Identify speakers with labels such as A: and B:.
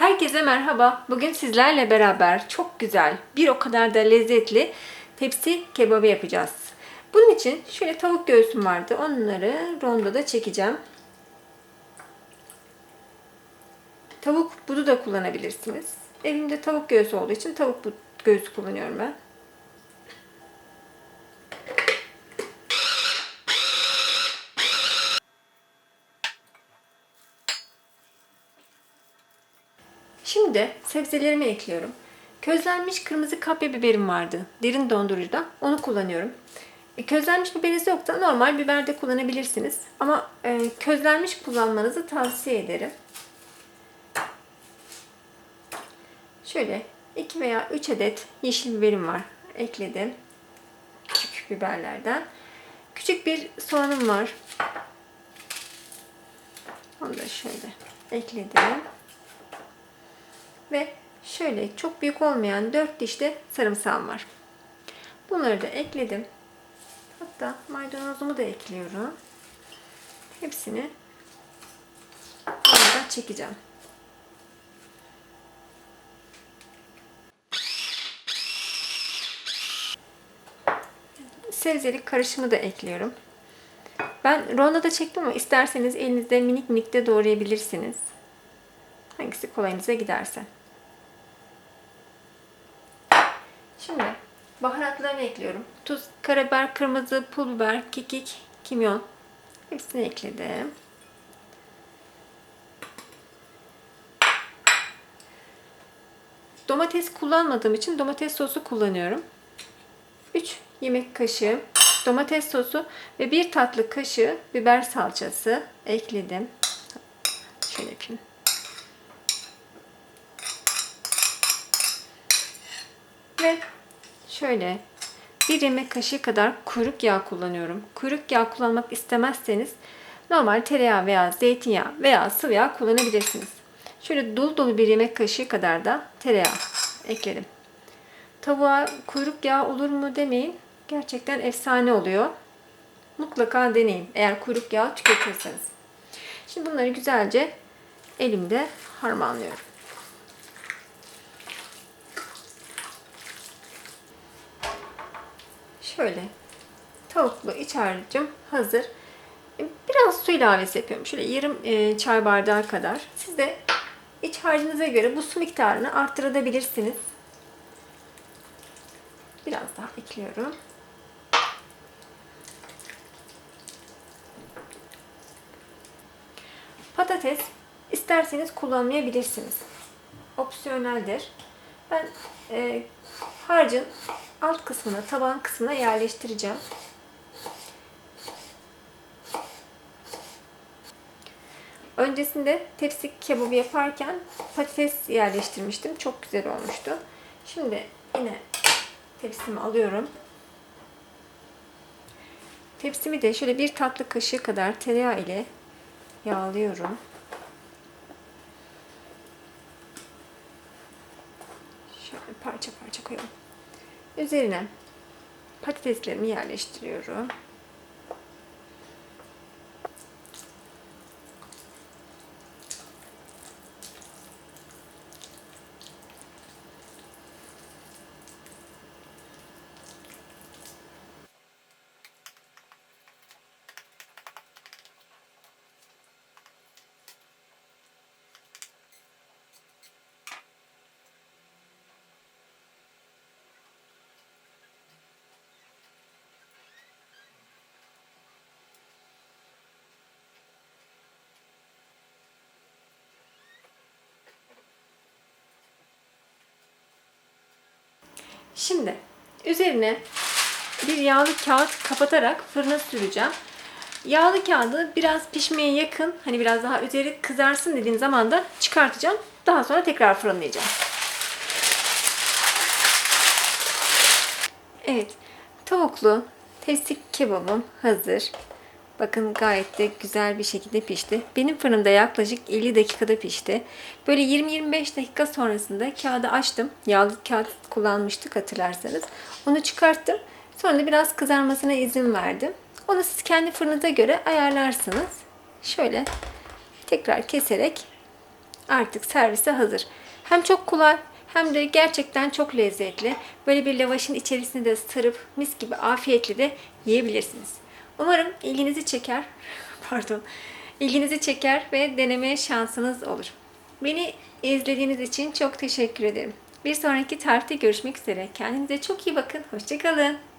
A: Herkese merhaba. Bugün sizlerle beraber çok güzel, bir o kadar da lezzetli tepsi kebabı yapacağız. Bunun için şöyle tavuk göğsüm vardı. Onları rondoda çekeceğim. Tavuk budu da kullanabilirsiniz. Elimde tavuk göğsü olduğu için tavuk göğsü kullanıyorum ben. Şimdi sebzelerimi ekliyorum. Közlenmiş kırmızı kapya biberim vardı. Derin dondurucuda. Onu kullanıyorum. E, közlenmiş biberiniz yoksa normal biber de kullanabilirsiniz. Ama e, közlenmiş kullanmanızı tavsiye ederim. Şöyle 2 veya 3 adet yeşil biberim var. Ekledim. Küçük biberlerden. Küçük bir soğanım var. Onu da şöyle ekledim. Ve şöyle çok büyük olmayan 4 diş de sarımsağım var. Bunları da ekledim. Hatta maydanozumu da ekliyorum. Hepsini burada çekeceğim. Sebzelik karışımı da ekliyorum. Ben rondoda çektim ama isterseniz elinizde minik minik de doğrayabilirsiniz. Hangisi kolayınıza giderse. Şimdi baharatlarını ekliyorum. Tuz, karabiber, kırmızı pul biber, kekik, kimyon. Hepsini ekledim. Domates kullanmadığım için domates sosu kullanıyorum. 3 yemek kaşığı domates sosu ve 1 tatlı kaşığı biber salçası ekledim. Şöyle yapayım. Ve şöyle bir yemek kaşığı kadar kuyruk yağ kullanıyorum. Kuyruk yağ kullanmak istemezseniz normal tereyağı veya zeytinyağı veya sıvı yağ kullanabilirsiniz. Şöyle dolu dolu bir yemek kaşığı kadar da tereyağı ekledim. Tavuğa kuyruk yağı olur mu demeyin. Gerçekten efsane oluyor. Mutlaka deneyin eğer kuyruk yağı tüketirseniz. Şimdi bunları güzelce elimde harmanlıyorum. Şöyle tavuklu iç harcım hazır. Biraz su ilavesi yapıyorum. Şöyle yarım e, çay bardağı kadar. Siz de iç harcınıza göre bu su miktarını arttırabilirsiniz. Biraz daha ekliyorum. Patates isterseniz kullanmayabilirsiniz. Opsiyoneldir. Ben e, harcın alt kısmına, taban kısmına yerleştireceğim. Öncesinde tepsi kebabı yaparken patates yerleştirmiştim. Çok güzel olmuştu. Şimdi yine tepsimi alıyorum. Tepsimi de şöyle bir tatlı kaşığı kadar tereyağı ile yağlıyorum. Şöyle parça parça koyalım. Üzerine patateslerimi yerleştiriyorum. Şimdi üzerine bir yağlı kağıt kapatarak fırına süreceğim. Yağlı kağıdı biraz pişmeye yakın, hani biraz daha üzeri kızarsın dediğim zaman da çıkartacağım. Daha sonra tekrar fırınlayacağım. Evet, tavuklu testik kebabım hazır. Bakın gayet de güzel bir şekilde pişti. Benim fırında yaklaşık 50 dakikada pişti. Böyle 20-25 dakika sonrasında kağıdı açtım. Yağlı kağıt kullanmıştık hatırlarsanız. Onu çıkarttım. Sonra da biraz kızarmasına izin verdim. Onu siz kendi fırınıza göre ayarlarsınız. Şöyle tekrar keserek artık servise hazır. Hem çok kolay hem de gerçekten çok lezzetli. Böyle bir lavaşın içerisinde de sarıp mis gibi afiyetle de yiyebilirsiniz. Umarım ilginizi çeker. Pardon. ilginizi çeker ve deneme şansınız olur. Beni izlediğiniz için çok teşekkür ederim. Bir sonraki tarifte görüşmek üzere. Kendinize çok iyi bakın. Hoşçakalın.